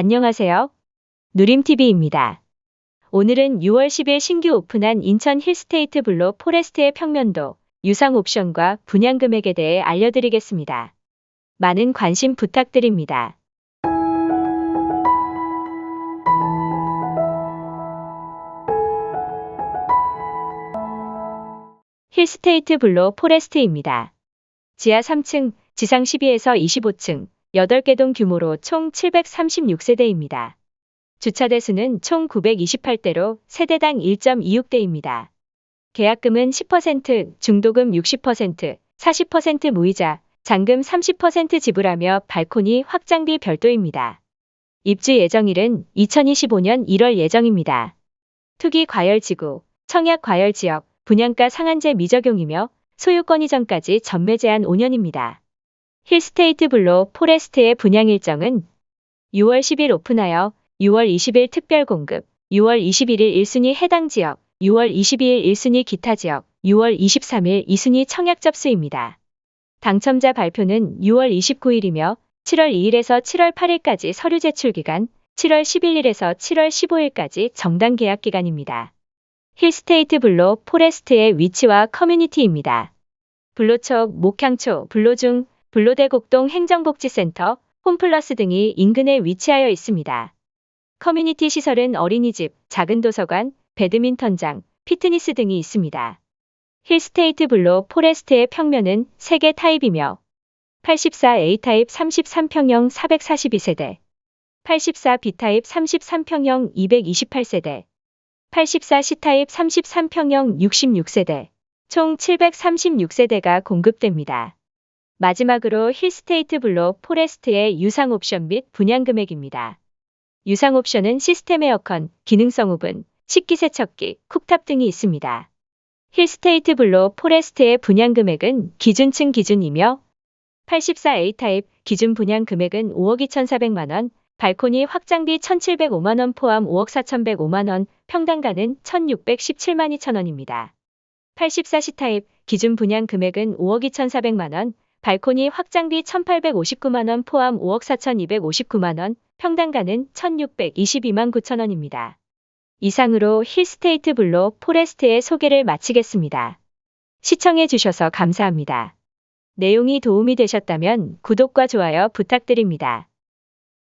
안녕하세요. 누림TV입니다. 오늘은 6월 10일 신규 오픈한 인천 힐스테이트 블로 포레스트의 평면도, 유상 옵션과 분양 금액에 대해 알려드리겠습니다. 많은 관심 부탁드립니다. 힐스테이트 블로 포레스트입니다. 지하 3층, 지상 12에서 25층, 8개 동 규모로 총 736세대입니다. 주차대 수는 총 928대로 세대당 1.26대입니다. 계약금은 10%, 중도금 60%, 40% 무이자, 잔금 30% 지불하며 발코니 확장비 별도입니다. 입주 예정일은 2025년 1월 예정입니다. 투기 과열지구, 청약 과열지역, 분양가 상한제 미적용이며 소유권 이전까지 전매 제한 5년입니다. 힐스테이트 블로 포레스트의 분양 일정은 6월 10일 오픈하여 6월 20일 특별 공급, 6월 21일 1순위 해당 지역, 6월 22일 1순위 기타 지역, 6월 23일 2순위 청약 접수입니다. 당첨자 발표는 6월 29일이며 7월 2일에서 7월 8일까지 서류 제출 기간, 7월 11일에서 7월 15일까지 정당 계약 기간입니다. 힐스테이트 블로 포레스트의 위치와 커뮤니티입니다. 블로촉, 목향초, 블로중, 블로대 곡동 행정복지센터, 홈플러스 등이 인근에 위치하여 있습니다. 커뮤니티 시설은 어린이집, 작은 도서관, 배드민턴장, 피트니스 등이 있습니다. 힐스테이트 블로 포레스트의 평면은 3개 타입이며 84A 타입 33평형 442세대, 84B 타입 33평형 228세대, 84C 타입 33평형 66세대, 총 736세대가 공급됩니다. 마지막으로 힐스테이트 블로 포레스트의 유상 옵션 및 분양 금액입니다. 유상 옵션은 시스템 에어컨, 기능성 오븐, 식기 세척기, 쿡탑 등이 있습니다. 힐스테이트 블로 포레스트의 분양 금액은 기준층 기준이며 84A 타입 기준 분양 금액은 5억 2,400만 원, 발코니 확장비 1,705만 원 포함 5억 4,105만 원, 평당가는 1,617만 2천 원입니다. 84C 타입 기준 분양 금액은 5억 2,400만 원, 발코니 확장비 1,859만원 포함 5억 4,259만원, 평당가는 1,622만 9천원입니다. 이상으로 힐스테이트 블로 포레스트의 소개를 마치겠습니다. 시청해주셔서 감사합니다. 내용이 도움이 되셨다면 구독과 좋아요 부탁드립니다.